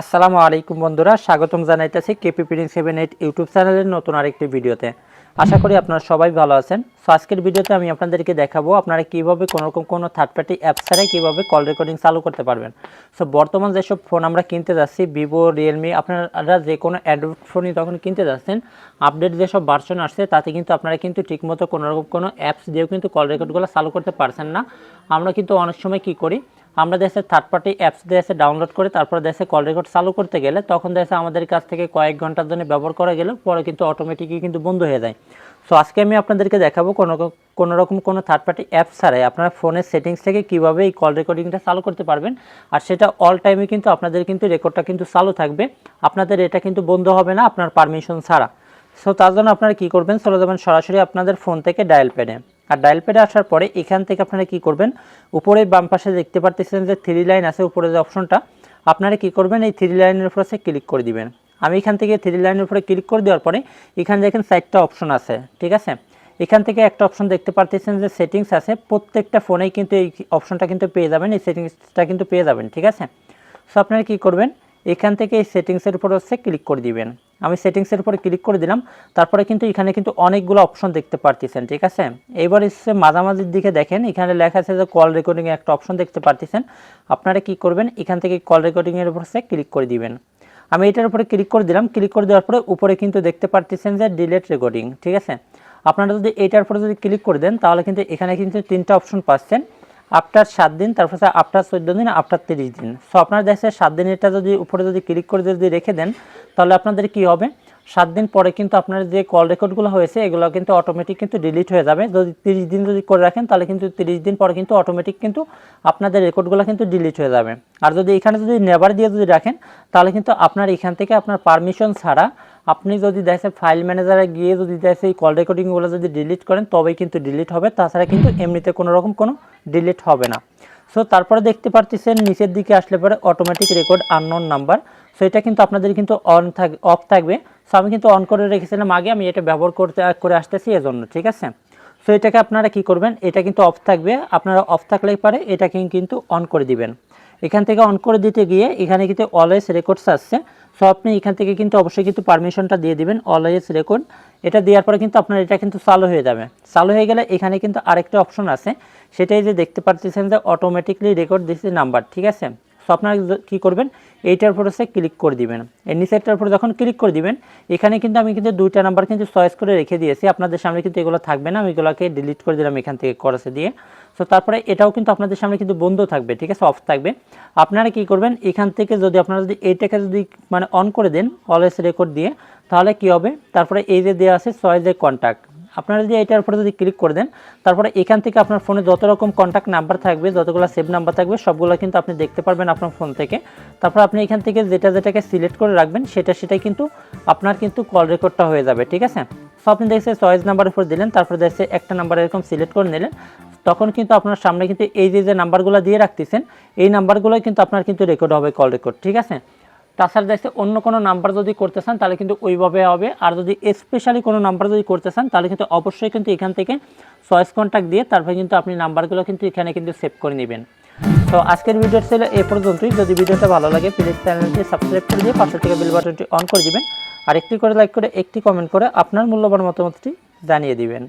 আসসালামু আলাইকুম বন্ধুরা, স্বাগতম জানাইতেছি KP prince seven eight YouTube চ্যানেলের নতুন আরেকটি ভিডিওতে। আশা করি আপনারা সবাই ভালো আছেন। সো আজকের ভিডিওতে আমি আপনাদেরকে দেখাবো আপনারা কীভাবে কোনোরকম কোনো থার্ড পার্টি অ্যাপ ছাড়াই কীভাবে কল রেকর্ডিং চালু করতে পারবেন। সো বর্তমান যেসব ফোন আমরা কিনতে যাচ্ছি ভিভো রিয়েলমি আপনারা যে কোনো অ্যান্ড্রয়েড ফোনই তখন কিনতে যাচ্ছেন আপডেট যেসব ভার্সন আসছে, তাতে কিন্তু আপনারা কিন্তু ঠিকমতো কোনোরকম কোনো অ্যাপস দিয়েও কিন্তু কল রেকর্ডগুলো চালু করতে পারছেন না। আমরা কিন্তু অনেক সময় কী করি আমরা দেশে থার্ড পার্টি অ্যাপস দেশে ডাউনলোড করে তারপর দেশে কল রেকর্ড চালু করতে গেলে তখন দেশে আমাদের কাছ থেকে কয়েক ঘণ্টার জন্য ব্যবহার করা গেলে পরে কিন্তু অটোমেটিকই কিন্তু বন্ধ হয়ে যায়। সো আজকে আমি আপনাদেরকে দেখাবো কোনো কোনো রকম কোনো থার্ড পার্টি অ্যাপ ছাড়াই আপনার ফোনের সেটিংস থেকে কীভাবে এই কল রেকর্ডিংটা চালু করতে পারবেন। আর সেটা অল টাইমে কিন্তু আপনাদের কিন্তু রেকর্ডটা কিন্তু চালু থাকবে। আপনাদের এটা কিন্তু বন্ধ হবে না আপনার পারমিশন ছাড়া। সো তার জন্য আপনারা কী করবেন? চলে যাবেন সরাসরি আপনাদের ফোন থেকে ডায়াল প্যাডে আর ডায়াল প্যাডে আসার পরে এখান থেকে আপনারা কি করবেন? উপরে বাম পাশে দেখতে পারতেছেন যে থ্রি লাইন আছে উপরে যে অপশনটা, আপনারা কি করবেন? এই থ্রি লাইনের উপরে ক্লিক করে দিবেন। আমি এখান থেকে থ্রি লাইনের উপরে ক্লিক করে দেওয়ার পরে এখানে দেখেন চারটা অপশন আছে, ঠিক আছে? এখান থেকে একটা অপশন দেখতে পারতেছেন যে সেটিংস আছে, প্রত্যেকটা ফোনেই কিন্তু এই অপশনটা কিন্তু পেয়ে যাবেন, এই সেটিংসটা কিন্তু পেয়ে যাবেন, ঠিক আছে? সো আপনারা কী করবেন? এখান থেকে এই সেটিংসের উপর হচ্ছে ক্লিক করে দিবেন। আমি সেটিংসের উপরে ক্লিক করে দিলাম। তারপরে কিন্তু এখানে কিন্তু অনেকগুলো অপশন দেখতে পারতেছেন, ঠিক আছে? এবার এসে মাঝামাঝির দিকে দেখেন, এখানে লেখা আছে যে কল রেকর্ডিং একটা অপশন দেখতে পারতেছেন। আপনারা কি করবেন? এখান থেকে কল রেকর্ডিংয়ের উপর সে ক্লিক করে দিবেন। আমি এটার উপরে ক্লিক করে দিলাম। ক্লিক করে দেওয়ার পরে উপরে কিন্তু দেখতে পারতেছেন যে ডিলেট রেকর্ডিং ঠিক আছে? আপনারা যদি এইটার উপরে যদি ক্লিক করে দেন, তাহলে কিন্তু এখানে কিন্তু তিনটা অপশন পাচ্ছেন। আফটার সাত দিন, তারপর হচ্ছে আফটার চোদ্দ দিন আফটার তিরিশ দিন। সো আপনার দেখছে সাত দিন এটা যদি উপরে যদি ক্লিক করে যদি রেখে দেন, তাহলে আপনাদের কি হবে? সাত দিন পরে কিন্তু আপনার যে কল রেকর্ডগুলো হয়েছে, এগুলো কিন্তু অটোমেটিক কিন্তু ডিলিট হয়ে যাবে। যদি তিরিশ দিন যদি করে রাখেন, তাহলে কিন্তু তিরিশ দিন পরে কিন্তু অটোমেটিক কিন্তু আপনাদের রেকর্ডগুলো কিন্তু ডিলিট হয়ে যাবে। আর যদি এখানে যদি নেভার দিয়ে যদি রাখেন, তাহলে কিন্তু আপনার এখান থেকে আপনার পারমিশন ছাড়া আপনি যদি দেখেন ফাইল ম্যানেজারে গিয়ে যদি দেখে এই কল রেকর্ডিংগুলো যদি ডিলিট করেন, তবেই কিন্তু ডিলিট হবে। তাছাড়া কিন্তু এমনিতে কোনো রকম কোনো ডিলিট হবে না। সো তারপরে দেখতে পারতেছেন, নিচের দিকে আসলে পরে automatic record unknown number so এটা কিন্তু আপনাদের কিন্তু অন থাক অফ থাকবে। সো আমি কিন্তু অন করে রেখেছিলাম আগে, আমি এটা ব্যবহার করতে, করে আসতেছি এজন্য, ঠিক আছে? সো এটাকে আপনারা কি করবেন, এটা কিন্তু অফ থাকবে। আপনারা অফ থাকলেই পারে এটাকে কিন্তু অন করে দিবেন। এখান থেকে অন করে দিতে গিয়ে এখানে কিন্তু অলওয়েজ রেকর্ডস আসছে। সো আপনি এখান থেকে কিন্তু অবশ্যই কিন্তু পারমিশনটা দিয়ে দিবেন অলওয়েজ রেকর্ড এটা দেওয়ার পরে কিন্তু আপনার এটা কিন্তু চালু হয়ে যাবে। চালু হয়ে গেলে এখানে কিন্তু আরেকটা অপশন আছে। সেটাই যে দেখতে পাচ্ছেন যে অটোমেটিকলি রেকর্ড দিচ্ছে নাম্বার ঠিক আছে? সো আপনারা কী করবেন? এইটার উপরে হচ্ছে ক্লিক করে দিবেন। এই নিচেরটার উপরে যখন ক্লিক করে দিবেন, এখানে কিন্তু আমি কিন্তু দুইটা নাম্বার কিন্তু চয়েস করে রেখে দিয়েছি। আপনাদের সামনে কিন্তু এগুলো থাকবে না। আমি এগুলোকে ডিলিট করে দিলাম এখান থেকে করসে দিয়ে। সো তারপরে এটাও কিন্তু আপনাদের সামনে কিন্তু বন্ধ থাকবে, ঠিক আছে? অফ থাকবে। আপনারা কি করবেন? এখান থেকে যদি আপনারা যদি এইটাকে যদি মানে অন করে দেন অলওয়েজ রেকর্ড দিয়ে, তাহলে কি হবে? তারপরে এই যে দেওয়া আছে চয়েসের কন্ট্যাক্ট আপনারা যদি এটার উপরে যদি ক্লিক করে দেন, তারপরে এখান থেকে আপনার ফোনে যত রকম কন্ট্যাক্ট নাম্বার থাকবে, যতগুলো সেভ নাম্বার থাকবে, সবগুলো কিন্তু আপনি দেখতে পারবেন আপনার ফোন থেকে। তারপর আপনি এখান থেকে যেটা যেটাকে সিলেক্ট করে রাখবেন, সেটা সেটাই কিন্তু আপনার কিন্তু কল রেকর্ডটা হয়ে যাবে, ঠিক আছে? সো আপনি দেখছে চয়েস নাম্বার উপর দিলেন, তারপরে দেখছে একটা নাম্বার এরকম সিলেক্ট করে নিলেন। তখন কিন্তু আপনার সামনে কিন্তু এই যে যে নাম্বারগুলো দিয়ে রাখতেছেন, এই নাম্বারগুলোই কিন্তু আপনার কিন্তু রেকর্ড হবে কল রেকর্ড ঠিক আছে? তাছাড়া দেখছে অন্য কোনো নাম্বার যদি করতে চান, তাহলে কিন্তু ওইভাবে হবে। আর যদি স্পেশালি কোনো নাম্বার যদি করতে চান, তাহলে কিন্তু অবশ্যই কিন্তু এখান থেকে চয়েস কন্ট্যাক্ট দিয়ে তারপরে কিন্তু আপনি নাম্বারগুলো কিন্তু এখানে কিন্তু সেভ করে নেবেন। তো আজকের ভিডিও ছিল এ পর্যন্তই। যদি ভিডিওটা ভালো লাগে প্লিজ চ্যানেলটি সাবস্ক্রাইব করে দিয়ে পাশে থেকে বেল বাটনটি অন করে দিবেন। আর একটি করে লাইক করে, একটি কমেন্ট করে আপনার মূল্যবান মতামতটি জানিয়ে দিবেন।